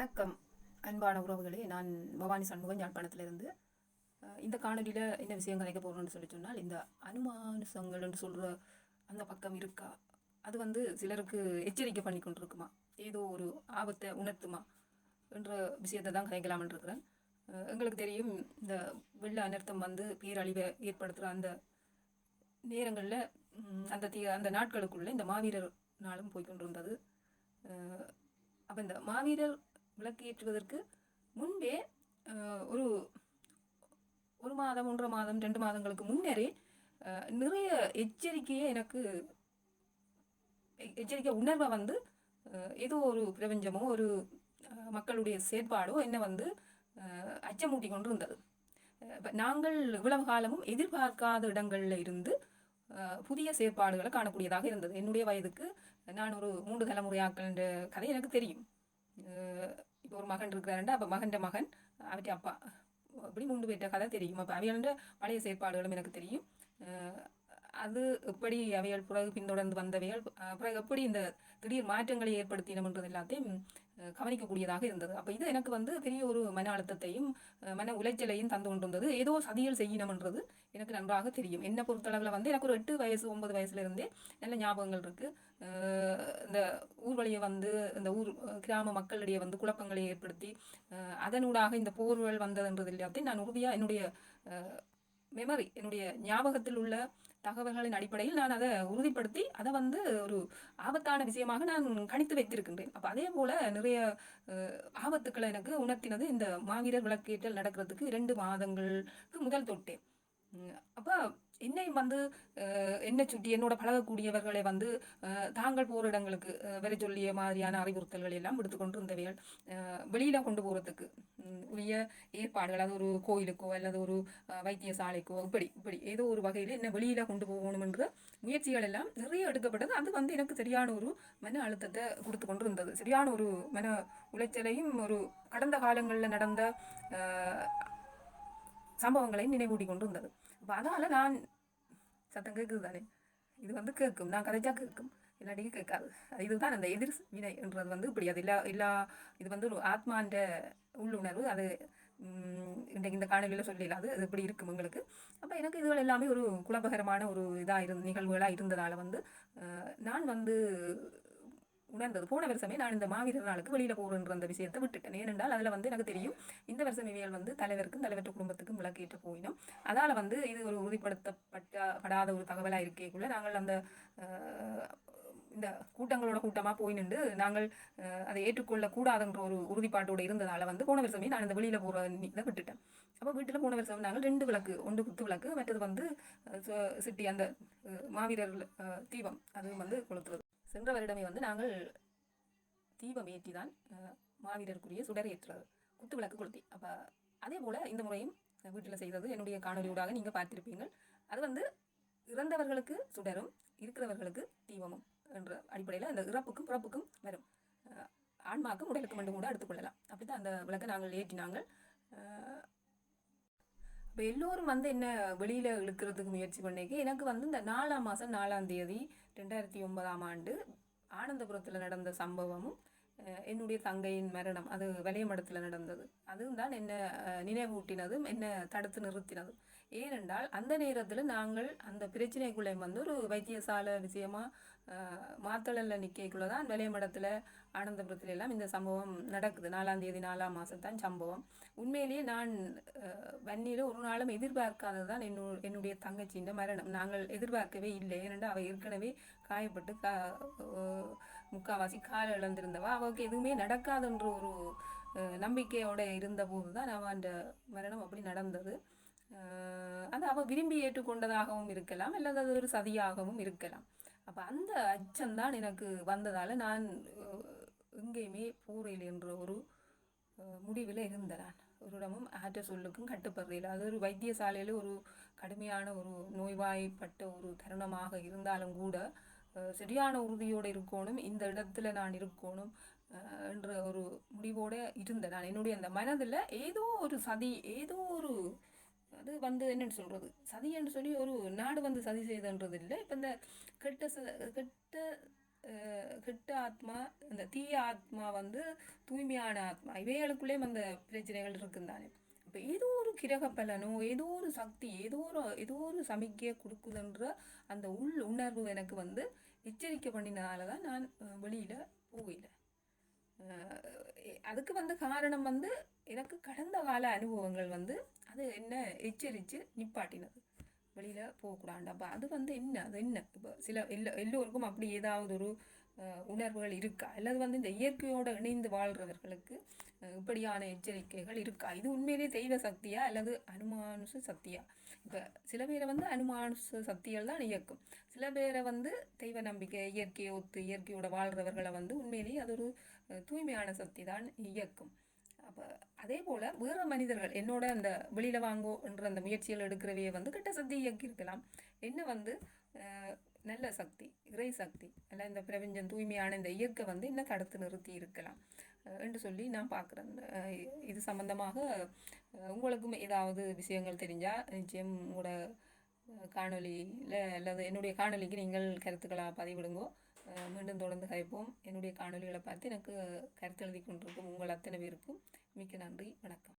வணக்கம் அன்பான உறவுகளே. நான் பவானி சண்முகம் யாழ்ப்பாணத்திலிருந்து. இந்த காணொலியில் என்ன விஷயம் கதைக்க போகிறோம்னு சொல்லி சொன்னால் இந்த அனுமானுசங்கள் என்று சொல்கிற அந்த பக்கம் இருக்கா? அது வந்து சிலருக்கு எச்சரிக்கை பண்ணி கொண்டிருக்குமா? ஏதோ ஒரு ஆபத்தை உணர்த்துமா? என்ற விஷயத்தை தான் கதைக்கலாம்னு இருக்கிறேன். எங்களுக்கு தெரியும் இந்த வெள்ள அனர்த்தம் வந்து பேரழிவை ஏற்படுத்துகிற அந்த நேரங்களில் அந்த தீ அந்த நாட்களுக்குள்ளே இந்த மாவீரர் நாளும் போய்கொண்டிருந்தது அப்போ இந்த மாவீரர் விளக்கு ஏற்றுவதற்கு முன்பே ஒரு ஒரு மாதம் ஒன்றரை மாதம் ரெண்டு மாதங்களுக்கு முன்னரே நிறைய எச்சரிக்கையை எனக்கு எச்சரிக்கை உணர்வை வந்து ஏதோ ஒரு பிரபஞ்சமோ ஒரு மக்களுடைய செயற்பாடோ என்னை வந்து அச்சமூட்டி கொண்டு இருந்தது நாங்கள் இவ்வளவு காலமும் எதிர்பார்க்காத இடங்களில் இருந்து புதிய செயற்பாடுகளை காணக்கூடியதாக இருந்தது. என்னுடைய வயதுக்கு நான் ஒரு மூன்று தலைமுறையாக்கள்ன்ற கதை எனக்கு தெரியும். இப்போ ஒரு மகன் இருக்கிறாருண்டா அப்போ மகன்ற மகன் அவற்றை அப்பா. அப்படி மூன்று பேர்ட்ட கதை தெரியும். அப்போ அவைகள பழைய செயற்பாடுகளும் எனக்கு தெரியும். அஹ் அது எப்படி அவைகள் பிறகு பின்தொடர்ந்து வந்தவைகள் பிறகு எப்படி இந்த திடீர் மாற்றங்களை ஏற்படுத்தினோம்ன்றது எல்லாத்தையும் கவனிக்கக்கூடியதாக இருந்தது. அப்போ இது எனக்கு வந்து பெரிய ஒரு மன அழுத்தத்தையும் மன உளைச்சலையும் தந்து கொண்டிருந்தது. ஏதோ சதியல் செய்யணும்ன்றது எனக்கு நன்றாக தெரியும். என்னை பொறுத்தளவில் வந்து எனக்கு ஒரு எட்டு வயசு ஒன்பது வயசுலேருந்தே நல்ல ஞாபகங்கள் இருக்குது இந்த ஊர் வழியை வந்து இந்த ஊர் கிராம மக்களிடையே வந்து குழப்பங்களை ஏற்படுத்தி அதனூடாக இந்த போர்வல் வந்ததுன்றது எல்லாத்தையும் நான் உறுதியாக என்னுடைய மெமரி என்னுடைய ஞாபகத்தில் உள்ள தகவல்களின் அடிப்படையில் நான் அதை உறுதிப்படுத்தி அதை வந்து ஒரு ஆபத்தான விஷயமாக நான் கணித்து வைத்திருக்கின்றேன். அப்போ அதே போல் நிறைய ஆபத்துக்களை எனக்கு உணர்த்தினது இந்த மாவீரர் விளக்கேற்றல் நடக்கிறதுக்கு இரண்டு மாதங்களுக்கு முதல் தொட்டேன். அப்போ என்னை வந்து என்னை சுற்றி என்னோட பழகக்கூடியவர்களை வந்து தாங்கள் போகிற இடங்களுக்கு வர சொல்லிய மாதிரியான அறிவுறுத்தல்கள் எல்லாம் எடுத்துக்கொண்டு இருந்தவைகள் வெளியில் கொண்டு போகிறதுக்கு உரிய ஏற்பாடுகள் அது ஒரு கோயிலுக்கோ அல்லது ஒரு வைத்தியசாலைக்கோ இப்படி இப்படி ஏதோ ஒரு வகையில் என்ன வெளியில கொண்டு போகணுமென்ற முயற்சிகள் எல்லாம் நிறைய எடுக்கப்பட்டது. அது வந்து எனக்கு சரியான ஒரு மன அழுத்தத்தை கொடுத்து கொண்டு இருந்தது சரியான ஒரு மன உளைச்சலையும் ஒரு கடந்த காலங்களில் நடந்த சம்பவங்களையும் சம்பவங்களை நினைவூட்டி கொண்டு இருந்தது அப்போ அதனால் நான் சத்தம் கேட்குது தானே இது வந்து கேட்கும் நான் கதைச்சா கேட்கும் இல்லாட்டி கேட்காது அது இதுதான் அந்த எதிர் வினை என்றது வந்து இப்படி அது எல்லா எல்லா இது வந்து ஒரு ஆத்மான்ற உள்ளுணர்வு அது இன்றைக்கு இந்த காணொலியில் சொல்லிடலாம் அது அது இப்படி இருக்கும் உங்களுக்கு அப்போ எனக்கு இதுகள் எல்லாமே ஒரு குழப்பகரமான ஒரு இதாக இருந்த நிகழ்வுகளாக இருந்ததால் வந்து நான் வந்து உணர்ந்தது. போன வருஷமே நான் இந்த மாவீரர் நாளுக்கு வெளியில் போகிறேன்ற அந்த விஷயத்தை விட்டுட்டேன். ஏனென்றால் அதில் வந்து எனக்கு தெரியும் இந்த வருஷம் இவைகள் வந்து தலைவருக்கும் தலைவற்ற குடும்பத்துக்கும் விளக்கேற்று போயினோம் அதால் வந்து இது ஒரு உறுதிப்படுத்தப்பட்ட படாத ஒரு தகவலாக இருக்கேக்குள்ள நாங்கள் அந்த இந்த கூட்டங்களோட கூட்டமாக போய் நின்று நாங்கள் அதை அதை ஏற்றுக்கொள்ளக்கூடாதுன்ற ஒரு உறுதிப்பாட்டோடு இருந்ததால் வந்து போன வருஷமே நான் இந்த வெளியில் போகிற இதை விட்டுட்டேன். அப்போ வீட்டில் போன வருஷம் நாங்கள் ரெண்டு விளக்கு ஒன்று குத்து விளக்கு மற்றது வந்து சிட்டி அந்த மாவீரர் தீபம் அது வந்து கொளுத்துவது சென்ற வருடமே வந்து நாங்கள் தீபம் ஏற்றி தான் மாவீரருக்குரிய சுடர் ஏற்றுறது குத்து விளக்கு கொளுத்தி. அப்போ அதே போல் இந்த முறையும் வீட்டில் செய்தது என்னுடைய காணொலியூடாக நீங்கள் பார்த்திருப்பீங்கள் அது வந்து இறந்தவர்களுக்கு சுடரும் இருக்கிறவர்களுக்கு தீபமும் என்ற அடிப்படையில் அந்த இறப்புக்கும் பிறப்புக்கும் வரும். ஆன்மாக்கும் உடலுக்கு மட்டும் கூட எடுத்துக்கொள்ளலாம் அப்படி தான் அந்த விளக்கை நாங்கள் ஏற்றினாங்கள் இப்போ எல்லோரும் வந்து என்ன வெளியில் இழுக்கிறதுக்கு முயற்சி பண்ணிக்கு எனக்கு வந்து இந்த நாலாம் மாதம் நாலாம் தேதி ரெண்டாயிரத்தி ஒன்பதாம் ஆண்டு ஆனந்தபுரத்தில் நடந்த சம்பவமும் என்னுடைய தங்கையின் மரணம் அது வலையமடத்தில் நடந்தது. அதுவும் தான் என்ன நினைவூட்டினதும் என்ன தடுத்து நிறுத்தினதும். ஏனென்றால் அந்த நேரத்தில் நாங்கள் அந்த பிரச்சனைக்குள்ளே வந்து ஒரு வைத்தியசாலை விஷயமாக மாத்தளல்ல நிற்கக்குள்ளே தான் விளையமடத்தில் ஆனந்தபுரத்துல எல்லாம் இந்த சம்பவம் நடக்குது. நாலாம் தேதி நாலாம் மாதம் தான் சம்பவம். உண்மையிலேயே நான் வன்னியில் ஒரு நாளும் எதிர்பார்க்காதது தான் என்னு என்னுடைய தங்கச்சியின் மரணம். நாங்கள் எதிர்பார்க்கவே இல்லை. ஏனென்றால் அவள் ஏற்கனவே காயப்பட்டு கா முக்காவாசி கால் இழந்திருந்தவா. அவளுக்கு எதுவுமே நடக்காதுன்ற ஒரு நம்பிக்கையோடு நம்பிக்கையோட இருந்தபோது தான் அவன் அந்த மரணம் அப்படி நடந்தது. அது அவள் விரும்பி ஏற்றுக்கொண்டதாகவும் இருக்கலாம் அல்லது அது ஒரு சதியாகவும் இருக்கலாம். அப்போ அந்த அச்சம்தான் எனக்கு வந்ததால் நான் எங்கேயுமே பூரையில் என்ற ஒரு முடிவில் இருந்தேன் நான். ஒரு இடமும் ஆற்ற சொல்லுக்கும் கட்டுப்படுறையில் அது ஒரு வைத்தியசாலையில் ஒரு கடுமையான ஒரு நோய்வாய்ப்பட்ட ஒரு தருணமாக இருந்தாலும் கூட சரியான உறுதியோடு இருக்கணும் இந்த இடத்துல நான் இருக்கணும் என்ற ஒரு முடிவோடு இருந்தேன் நான். என்னுடைய அந்த மனதில் ஏதோ ஒரு சதி ஏதோ ஒரு அது வந்து என்னன்னு சொல்கிறது சதி என்று சொல்லி ஒரு நாடு வந்து சதி செய்தன்றது இல்லை. இப்போ இந்த கெட்ட ச- கெட்ட கெட்ட ஆத்மா இந்த தீய ஆத்மா வந்து தூய்மையான ஆத்மா இவைகளுக்குள்ளேயும் அந்த பிரச்சனைகள் இருக்குந்தானே. இப்போ ஏதோ ஒரு கிரக பலனோ ஏதோ ஒரு சக்தி ஏதோ ஒரு ஏதோ ஒரு சமிக்கையை கொடுக்குதுன்ற அந்த உள் உணர்வு எனக்கு வந்து எச்சரிக்கை பண்ணினால தான் நான் வெளியில் போகல. அதுக்கு வந்து காரணம் வந்து எனக்கு கடந்த கால அனுபவங்கள் வந்து அது என்ன எச்சரித்து நிப்பாட்டினது. வெளியில் போகக்கூடாது. அப்போ அது வந்து என்ன? அது என்ன? இப்போ சில எல்லோ எல்லோருக்கும் அப்படி ஏதாவது ஒரு உணர்வுகள் இருக்கா? அல்லது வந்து இந்த இயற்கையோடு இணைந்து வாழ்கிறவர்களுக்கு இப்படியான எச்சரிக்கைகள் இருக்கா? இது உண்மையிலேயே தெய்வ சக்தியா? அல்லது அனுமானுஷ சக்தியா? இப்போ சில பேரை வந்து அனுமானுஷ சக்திகள் தான் இயக்கும். சில பேரை வந்து தெய்வ நம்பிக்கை இயற்கையை ஒத்து இயற்கையோட வாழ்கிறவர்களை வந்து உண்மையிலேயே அது ஒரு தூய்மையான சக்தி தான் இயக்கும். அப்போ அதே போல் வேறு மனிதர்கள் என்னோட அந்த வெளியில் வாங்கோ என்ற அந்த முயற்சிகள் எடுக்கிறவையே வந்து கிட்ட சக்தி இயக்கியிருக்கலாம். என்ன வந்து நல்ல சக்தி இறை சக்தி அல்ல இந்த பிரபஞ்சம் தூய்மையான இந்த இயற்கை வந்து என்ன தடுத்து நிறுத்தி இருக்கலாம். என்று சொல்லி நான் பார்க்குறேன். இது சம்பந்தமாக உங்களுக்கும் ஏதாவது விஷயங்கள் தெரிஞ்சால் நிச்சயம் உங்களோட காணொலியில் அல்லது என்னுடைய காணொலிக்கு நீங்கள் கருத்துக்களாக பதிவிடுங்கோ. மீண்டும் தொடர்ந்து கதைப்போம் என்னுடைய காணொலிகளை பார்த்து எனக்கு கருத்து எழுதி கொண்டிருக்கும் உங்கள் அத்தனை பேருக்கும் மிக்க நன்றி. வணக்கம்.